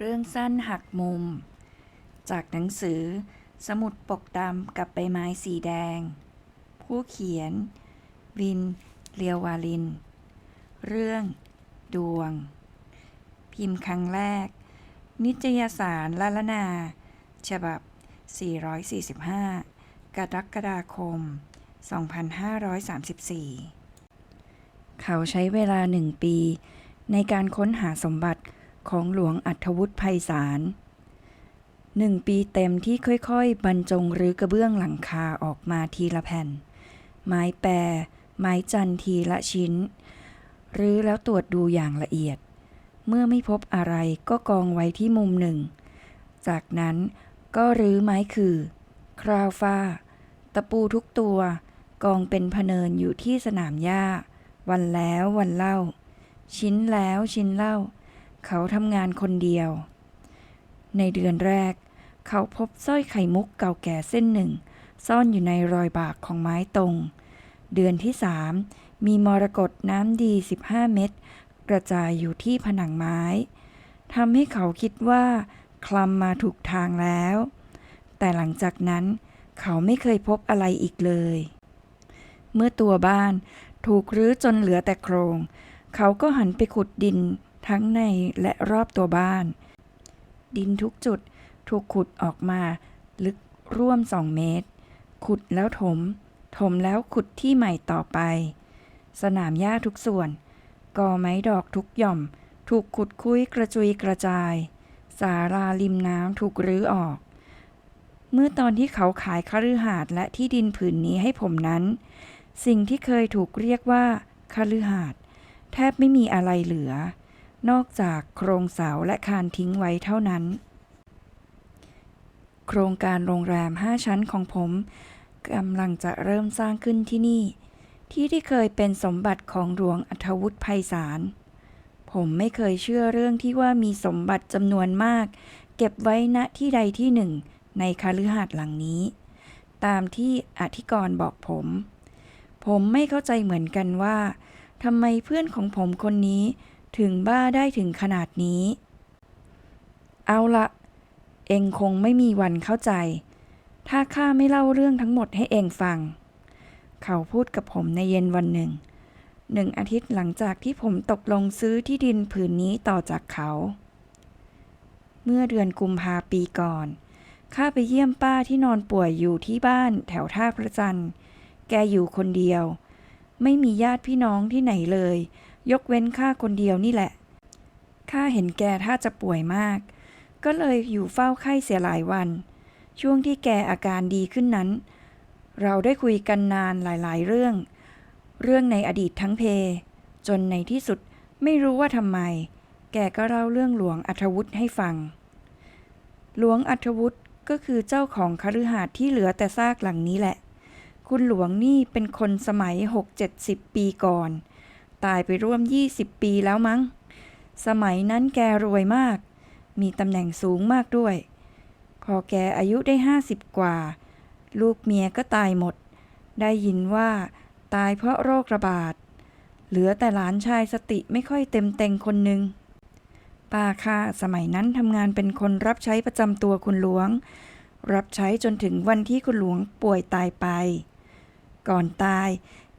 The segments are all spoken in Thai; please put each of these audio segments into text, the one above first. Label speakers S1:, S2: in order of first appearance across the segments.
S1: เรื่องสั้นหักมุม จากหนังสือ สมุดปกดำกับใบไม้สีแดง ผู้เขียน วิน เลียววาลิน เรื่อง ดวง พิมพ์ครั้งแรก นิตยสารละละนา ฉบับ 445 กรกฎาคม 2534 เขาใช้เวลาหนึ่งปีในการค้นหาสมบัติ ของหลวงอัธวุฒิไพศาลหนึ่งปีเต็มที่ค่อยๆ บรรจงหรือกระเบื้องหลังคาออกมาทีละแผ่น ไม้แปร ไม้จันทีละชิ้นหรือแล้วตรวจดูอย่างละเอียด เมื่อไม่พบอะไรก็กองไว้ที่มุมหนึ่ง จากนั้นก็รื้อไม้คือ คราวฟ้า ตะปูทุกตัว กองเป็นพเนินอยู่ที่สนามหญ้า วันแล้ววันเล่า ชิ้นแล้วชิ้นเล่า เขาทำงานคนเดียว ในเดือนแรก เขาพบสร้อยไข่มุกเก่าแก่เส้นหนึ่ง ซ่อนอยู่ในรอยบากของไม้ตรง เดือนที่สามมีมรกตน้ำดี 15 เม็ดกระจายอยู่ที่ผนังไม้ทำให้เขาคิดว่า คลำมาถูกทางแล้ว แต่หลังจากนั้นเขาไม่เคยพบอะไรอีกเลย เมื่อตัวบ้านถูกรื้อจนเหลือแต่โครง เขาก็หันไปขุดดิน ทั้งในและรอบตัวบ้าน ดินทุกจุดถูกขุดออกมา ลึกร่วมสองเมตร ขุดแล้วถม ถมแล้วขุดที่ใหม่ต่อไป สนามหญ้าทุกส่วน กอไม้ดอกทุกหย่อม ถูกขุดคุ้ยกระจุยกระจาย สาราริมน้ำถูกรื้อออก เมื่อตอนที่เขาขายคฤหาสน์และที่ดินผืนนี้ให้ผมนั้น สิ่งที่เคยถูกเรียกว่าคฤหาสน์แทบไม่มีอะไรเหลือ นอกจากโครงเสาและคานทิ้งไว้เท่านั้น โครงการโรงแรมห้าชั้นของผมกำลังจะเริ่มสร้างขึ้นที่นี่ ที่ที่เคยเป็นสมบัติของหลวงอัธวุฒิไพศาล ผมไม่เคยเชื่อเรื่องที่ว่ามีสมบัติจำนวนมาก เก็บไว้ณที่ใดที่หนึ่ง ในคฤหาสน์หลังนี้ ตามที่อธิกรบอกผม ผมไม่เข้าใจเหมือนกันว่าทำไมเพื่อนของผมคนนี้ ถึงบ้าได้ถึงขนาดนี้ เอาละ เองคงไม่มีวันเข้าใจ ถ้าข้าไม่เล่าเรื่องทั้งหมดให้เองฟัง เขาพูดกับผมในเย็นวันหนึ่ง หนึ่งอาทิตย์หลังจากที่ผมตกลงซื้อที่ดินผืนนี้ต่อจากเขา เมื่อเดือนกุมภาปีก่อนข้าไปเยี่ยมป้าที่นอนป่วยอยู่ที่บ้านแถวท่าพระจันทร์ แกอยู่คนเดียว ไม่มีญาติพี่น้องที่ไหนเลย ยกเว้นข้าคนเดียวนี่แหละ ข้าเห็นแกถ้าจะป่วยมาก ก็เลยอยู่เฝ้าไข้เสียหลายวัน ช่วงที่แกอาการดีขึ้นนั้น เราได้คุยกันนานหลายๆ เรื่อง เรื่องในอดีตทั้งเพ จนในที่สุดไม่รู้ว่าทำไม แกก็เล่าเรื่องหลวงอัธวุฒิให้ฟัง หลวงอัธวุฒิก็คือเจ้าของคฤหาสน์ที่เหลือแต่ซากหลังนี้แหละ คุณหลวงนี่เป็นคนสมัย 6-70 ปีก่อน ตายไปร่วม 20 ปีแล้วมั้ง สมัยนั้นแกรวยมาก มีตำแหน่งสูงมากด้วย พอแกอายุได้ 50 กว่า ลูกเมียก็ตายหมด ได้ยินว่าตายเพราะโรคระบาด เหลือแต่หลานชายสติไม่ค่อยเต็มเต็งคนหนึ่งป้าค่าสมัยนั้นทำงานเป็นคนรับใช้ประจำตัวคุณหลวง รับใช้จนถึงวันที่คุณหลวงป่วยตายไป ก่อนตาย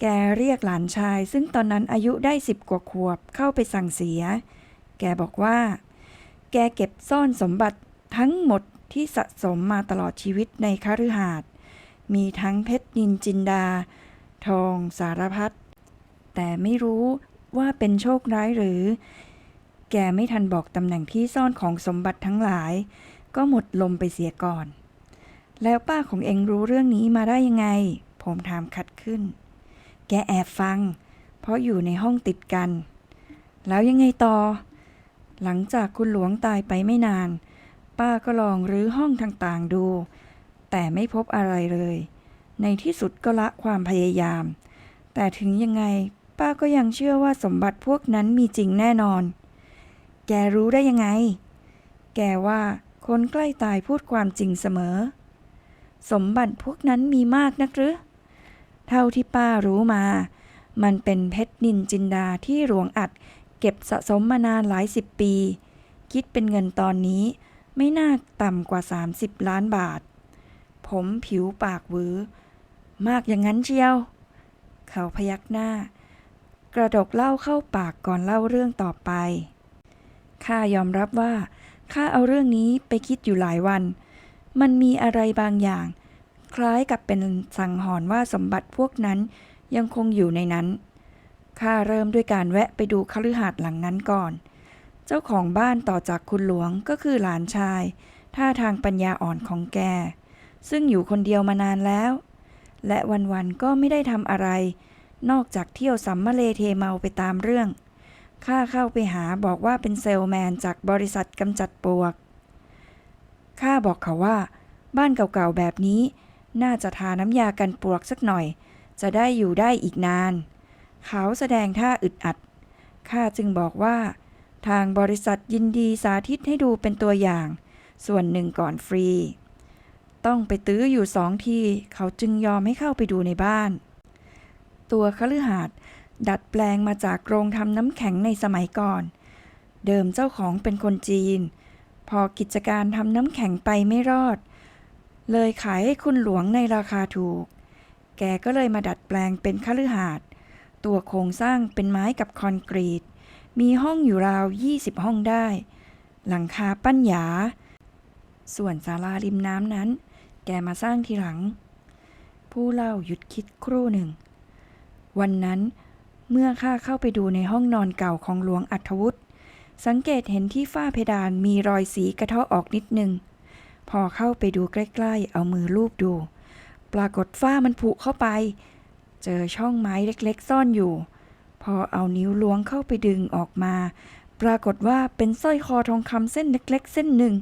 S1: แกเรียกหลานชาย ซึ่งตอนนั้นอายุได้สิบกว่าขวบเข้าไปสั่งเสีย แกบอกว่า แกเก็บซ่อนสมบัติทั้งหมดที่สะสมมาตลอดชีวิตในคฤหาสน์มีทั้งเพชรนินจินดา ทองสารพัดแต่ไม่รู้ว่าเป็นโชคร้ายหรือ แกไม่ทันบอกตำแหน่งที่ซ่อนของสมบัติทั้งหลาย ก็หมดลมไปเสียก่อน แล้วป้าของเองรู้เรื่องนี้มาได้ยังไง ผมถามขัดขึ้น แกแอบฟัง เพราะอยู่ในห้องติดกัน แล้วยังไงต่อ หลังจากคุณหลวงตายไปไม่นาน ป้าก็ลองรื้อห้องต่างๆดู แต่ไม่พบอะไรเลย ในที่สุดก็ละความพยายาม แต่ถึงยังไงป้าก็ยังเชื่อว่าสมบัติพวกนั้นมีจริงแน่นอน แกรู้ได้ยังไง แกว่าคนใกล้ตายพูดความจริงเสมอ สมบัติพวกนั้นมีมากนักหรือ เท่าที่ป้ารู้มา มันเป็นเพชรนินจินดาที่หลวงอัด เก็บสะสมมานานหลายสิบปี คิดเป็นเงินตอนนี้ไม่น่าต่ำกว่า 30 ล้านบาท ผมผิวปากหวือ มากอย่างนั้นเชียว เขาพยักหน้า กระดกเหล้าเข้าปากก่อนเล่าเรื่องต่อไป ข้ายอมรับว่า ข้าเอาเรื่องนี้ไปคิดอยู่หลายวัน มันมีอะไรบางอย่าง คล้ายกับเป็นสังหรณ์ว่าสมบัติพวกนั้นยังคงอยู่ในนั้น ข้าเริ่มด้วยการแวะไปดูคฤหาสน์หลังนั้นก่อน เจ้าของบ้านต่อจากคุณหลวงก็คือหลานชาย ท่าทางปัญญาอ่อนของแก ซึ่งอยู่คนเดียวมานานแล้ว และวันๆก็ไม่ได้ทำอะไร นอกจากเที่ยวสัมมาเลเทเมาไปตามเรื่อง ข้าเข้าไปหาบอกว่าเป็นเซลแมนจากบริษัทกำจัดปลวก ข้าบอกเขาว่า บ้านเก่าๆแบบนี้ น่าจะทาน้ำยากันปลวกสักหน่อย จะได้อยู่ได้อีกนาน เขาแสดงท่าอึดอัด ข้าจึงบอกว่า ทางบริษัทยินดีสาธิตให้ดูเป็นตัวอย่าง ส่วนหนึ่งก่อนฟรี ต้องไปตื้ออยู่สองที เขาจึงยอมให้เข้าไปดูในบ้าน ตัวคฤหาสน์ดัดแปลงมาจากโรงทำน้ำแข็งในสมัยก่อน เดิมเจ้าของเป็นคนจีน พอกิจการทำน้ำแข็งไปไม่รอด เลยขายให้คุณหลวงในราคาถูก แกก็เลยมาดัดแปลงเป็นคฤหาสน์ตัวโครงสร้างเป็นไม้กับคอนกรีต มีห้องอยู่ราว 20 ห้องได้ หลังคาปั้นหยา ส่วนศาลาริมน้ำนั้น แกมาสร้างทีหลัง ผู้เล่าหยุดคิดครู่หนึ่ง วันนั้นเมื่อข้าเข้าไปดูในห้องนอนเก่าของหลวงอัธวุฒิสังเกตเห็นที่ฝ้าเพดานมีรอยสีกระเทาะออกนิดหนึ่ง พอเข้าไปดูใกล้ ๆ เอามือลูบดู ปรากฏฝ้ามันผุเข้าไป เจอช่องไม้เล็ก ๆ ซ่อนอยู่ พอเอานิ้วล้วงเข้าไปดึงออกมา ปรากฏว่าเป็นสร้อยคอทองคำเส้นเล็ก ๆ เส้นหนึ่ง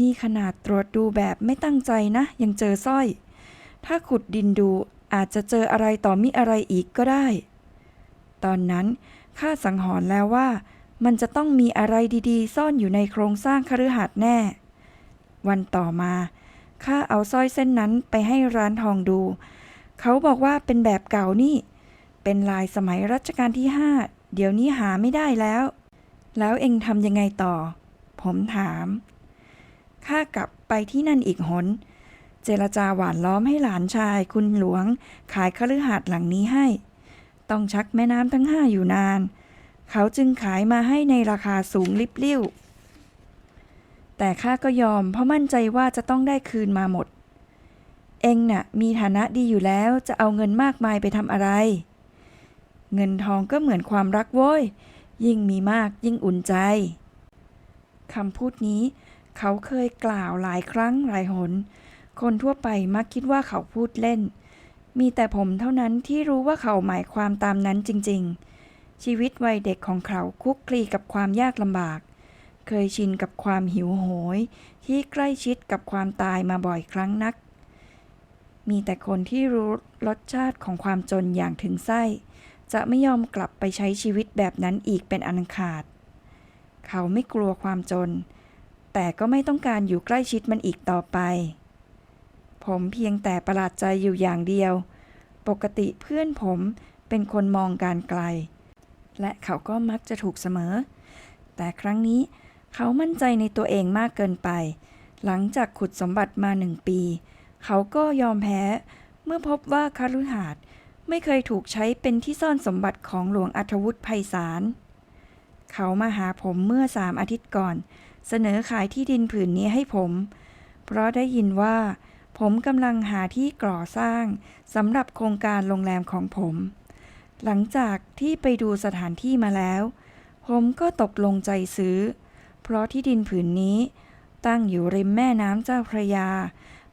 S1: นี่ขนาดตรวจดูแบบไม่ตั้งใจนะ ยังเจอสร้อย ถ้าขุดดินดูอาจจะเจออะไรต่อมิอะไรอีกก็ได้ ตอนนั้นข้าสังหรณ์แล้วว่า มันจะต้องมีอะไรดีๆ ซ่อนอยู่ในโครงสร้างคฤหาสน์แน่ วันต่อมาข้าเอาสร้อยเส้นนั้นไปให้ร้านทองดู เขาบอกว่าเป็นแบบเก่านี่ เป็นลายสมัยรัชกาลที่ห้าเดี๋ยวนี้หาไม่ได้แล้ว แล้วเองทำยังไงต่อ ผมถาม ข้ากลับไปที่นั่นอีกหน เจรจาหวานล้อมให้หลานชายคุณหลวง ขายคฤหาสน์หลังนี้ให้ ต้องชักแม่น้ำทั้งห้าอยู่นาน เขาจึงขายมาให้ในราคาสูงลิบลิ่ว แต่ข้าก็ยอมเพราะมั่นใจว่าจะต้องได้คืนมาหมด เองน่ะมีฐานะดีอยู่แล้วจะเอาเงินมากมายไปทำอะไร เงินทองก็เหมือนความรักโว้ย ยิ่งมีมากยิ่งอุ่นใจคำพูดนี้ เขาเคยกล่าวหลายครั้งหลายหน คนทั่วไปมักคิดว่าเขาพูดเล่น มีแต่ผมเท่านั้นที่รู้ว่าเขาหมายความตามนั้นจริง ๆ ชีวิตวัยเด็กของเขาคุกคลีกับความยากลำบาก เคยชินกับความหิวโหย ที่ใกล้ชิดกับความตายมาบ่อยครั้งนัก มีแต่คนที่รู้รสชาติของความจนอย่างถึงไส้ จะไม่ยอมกลับไปใช้ชีวิตแบบนั้นอีกเป็นอันขาด เขาไม่กลัวความจน แต่ก็ไม่ต้องการอยู่ใกล้ชิดมันอีกต่อไป ผมเพียงแต่ประหลาดใจอยู่อย่างเดียว ปกติเพื่อนผมเป็นคนมองการไกล และเขาก็มักจะถูกเสมอ แต่ครั้งนี้ เขามั่นใจในตัวเองมากเกินไป หลังจากขุดสมบัติมาหนึ่งปี เขาก็ยอมแพ้ เมื่อพบว่าคฤหาสน์ไม่เคยถูกใช้เป็นที่ซ่อนสมบัติของหลวงอัธวุฒิไพศาล เขามาหาผมเมื่อสามอาทิตย์ก่อน เสนอขายที่ดินผืนนี้ให้ผม เพราะได้ยินว่า ผมกำลังหาที่ก่อสร้างสำหรับโครงการโรงแรมของผม หลังจากที่ไปดูสถานที่มาแล้ว ผมก็ตกลงใจซื้อ เพราะที่ดินผืนนี้ ตั้งอยู่ริมแม่น้ำเจ้าพระยา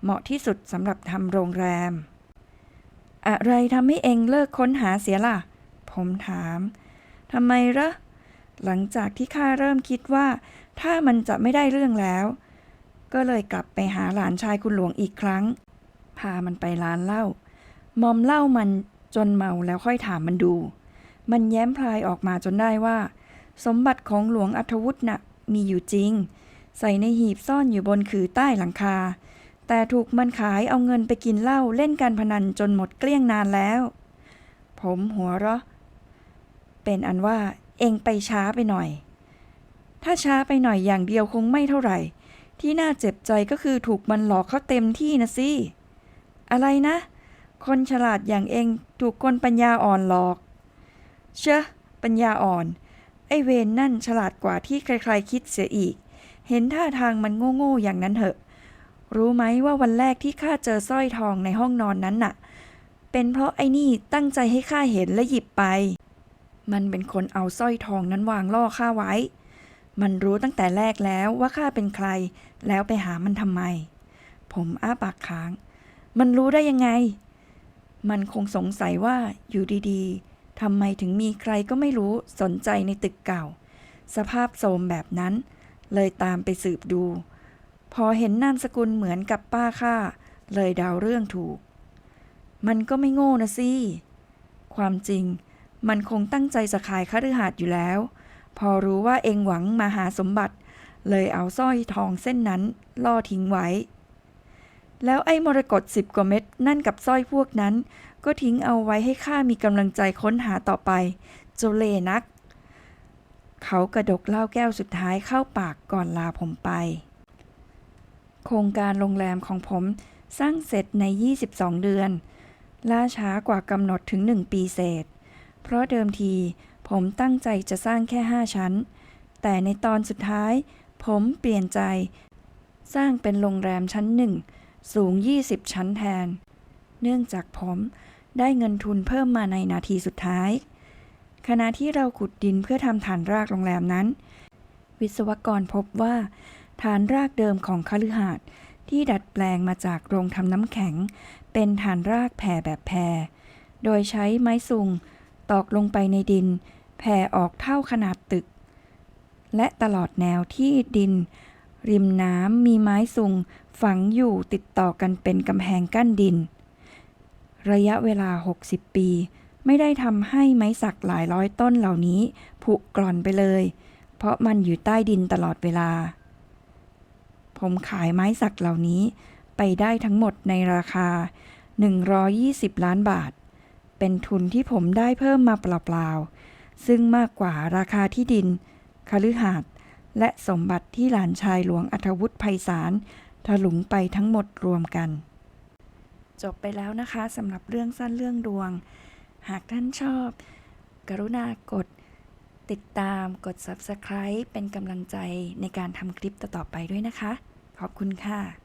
S1: เหมาะที่สุดสำหรับทำโรงแรม อะไรทำให้เองเลิกค้นหาเสียล่ะ ผมถามทำไมเหรอหลังจากที่ข้าเริ่มคิดว่า ถ้ามันจะไม่ได้เรื่องแล้ว ก็เลยกลับไปหาหลานชายคุณหลวงอีกครั้ง พามันไปร้านเหล้ามอมเหล้ามันจนเมาแล้วค่อยถามมันดู มันแย้มพลายออกมาจนได้ว่า สมบัติของหลวงอัธวุฒิน่ะ มีอยู่จริง ใส่ในหีบซ่อนอยู่บนขือใต้หลังคา แต่ถูกมันขายเอาเงินไปกินเหล้าเล่นการพนันจนหมดเกลี้ยงนานแล้ว ผมหัวเราะ เป็นอันว่าเองไปช้าไปหน่อย ถ้าช้าไปหน่อยอย่างเดียวคงไม่เท่าไหร่ ที่น่าเจ็บใจก็คือถูกมันหลอกเขาเต็มที่นะสิอะไรนะ คนฉลาดอย่างเองถูกคนปัญญาอ่อนหลอก เชอะปัญญาอ่อน ไอเวนนั่นฉลาดกว่าที่ใครๆคิดเสียอีก เห็นท่าทางมันโง่ๆอย่างนั้นเหอะ รู้ไหมว่าวันแรกที่ข้าเจอสร้อยทองในห้องนอนนั้นน่ะ เป็นเพราะไอ้นี่ตั้งใจให้ข้าเห็นและหยิบไป มันเป็นคนเอาสร้อยทองนั้นวางล่อข้าไว้ มันรู้ตั้งแต่แรกแล้วว่าข้าเป็นใคร แล้วไปหามันทำไม ผมอ้าปากค้าง มันรู้ได้ยังไง มันคงสงสัยว่าอยู่ดีๆ ทำไมถึงมีใครก็ไม่รู้สนใจในตึกเก่า สภาพโทรมแบบนั้น เลยตามไปสืบดู พอเห็นนามสกุลเหมือนกับป้าข้าเลยเดาเรื่องถูก มันก็ไม่โง่นะสิความจริง มันคงตั้งใจจะขายคฤหาสน์อยู่แล้ว พอรู้ว่าเองหวังมาหาสมบัติ เลยเอาสร้อยทองเส้นนั้นล่อทิ้งไว้ แล้วไอ้มรกตสิบกว่าเม็ดนั่นกับสร้อยพวกนั้น ก็ทิ้งเอาไว้ให้ข้ามีกำลังใจค้นหาต่อไป โจเลนัก เขากระดกเหล้าแก้วสุดท้ายเข้าปากก่อนลาผมไป โครงการโรงแรมของผมสร้างเสร็จใน 22 เดือน ล่าช้ากว่ากำหนดถึง 1 ปีเศษ เพราะเดิมทีผมตั้งใจจะสร้างแค่ 5 ชั้น แต่ในตอนสุดท้าย ผมเปลี่ยนใจ สร้างเป็นโรงแรมชั้นหนึ่งสูง 20 ชั้นแทน เนื่องจากผม ได้เงินทุนเพิ่มมาในนาทีสุดท้าย ขณะที่เราขุดดินเพื่อทำฐานรากโรงแรมนั้น วิศวกรพบว่า ฐานรากเดิมของคฤหาสน์ที่ดัดแปลงมาจากโรงทำน้ำแข็ง เป็นฐานรากแผ่แบบแพรโดยใช้ไม้ซุงตอกลงไปในดิน แผ่ออกเท่าขนาดตึก และตลอดแนวที่ดิน ริมน้ำมีไม้ซุงฝังอยู่ติดต่อกันเป็นกำแพงกั้นดิน ระยะเวลา 60 ปี ไม่ได้ทำให้ไม้สักหลายร้อยต้นเหล่านี้ผุกร่อนไปเลย เพราะมันอยู่ใต้ดินตลอดเวลา ผมขายไม้สักเหล่านี้ไปได้ทั้งหมดในราคา 120 ล้านบาท เป็นทุนที่ผมได้เพิ่มมาเปล่าๆ ซึ่งมากกว่าราคาที่ดิน คฤหาสน์และสมบัติที่หลานชายหลวงอัธวุฒิไพศาลถลุงไปทั้งหมดรวมกัน จบไปแล้วนะคะสำหรับเรื่องสั้นเรื่องดวง หากท่านชอบ กรุณากดติดตามกด Subscribe เป็นกำลังใจในการทำคลิปต่อๆไปด้วยนะคะ ขอบคุณค่ะ